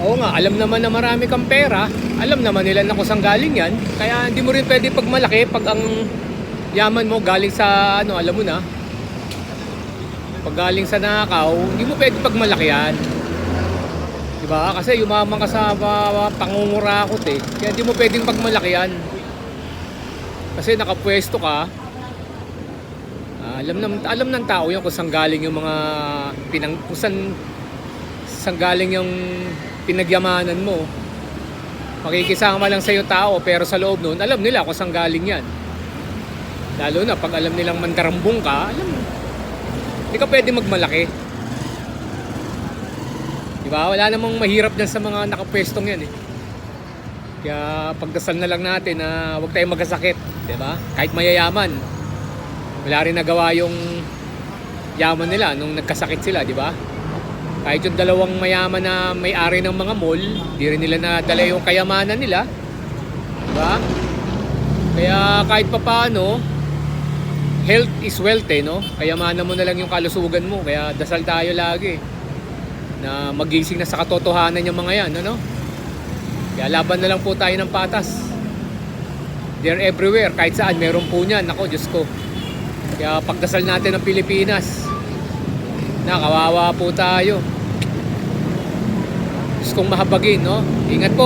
Oo nga, alam naman na marami kang pera. Alam naman nila na kung saan galing yan. Kaya hindi mo rin pwede pagmalaki pag ang yaman mo galing sa ano, alam mo na. Pag galing sa nakaw, hindi mo pwede pagmalaki yan. Diba? Kasi yumaman ka sa uh, pangungurakot eh. Kaya hindi mo pwedeng pagmalaki yan. Kasi nakapwesto ka. Ah, alam ng alam ng tao yan kung saan galing yung mga pinang kung saan, saan galing yung pinagyamanan mo. Makikisama lang sa iyo tao pero sa loob noon alam nila kung saan galing yan. Lalo na pag alam nilang mandarambong ka, alam mo. Hindi ka pwede magmalaki. Diba? Wala namang mahirap dyan sa mga nakapwestong yan eh. Kaya pagdasal na lang natin na huwag tayong magkasakit. Diba? Kahit mayayaman. Wala rin nagawa yung yaman nila nung nagkasakit sila, di ba? Kahit yung dalawang mayaman na may-ari ng mga mall, di rin nila nadala yung kayamanan nila. Di ba? Kaya kahit papaano, health is wealth eh, no? Kayamanan mo na lang yung kalusugan mo. Kaya dasal tayo lagi na magising na sa katotohanan yung mga yan, ano? Kaya laban na lang po tayo ng patas. They're everywhere, kahit saan meron po niyan. Ako, Diyos ko. Kaya pagdasal natin ng Pilipinas. Na, kawawa po tayo. Diyos kong mahabagin, no? Ingat po.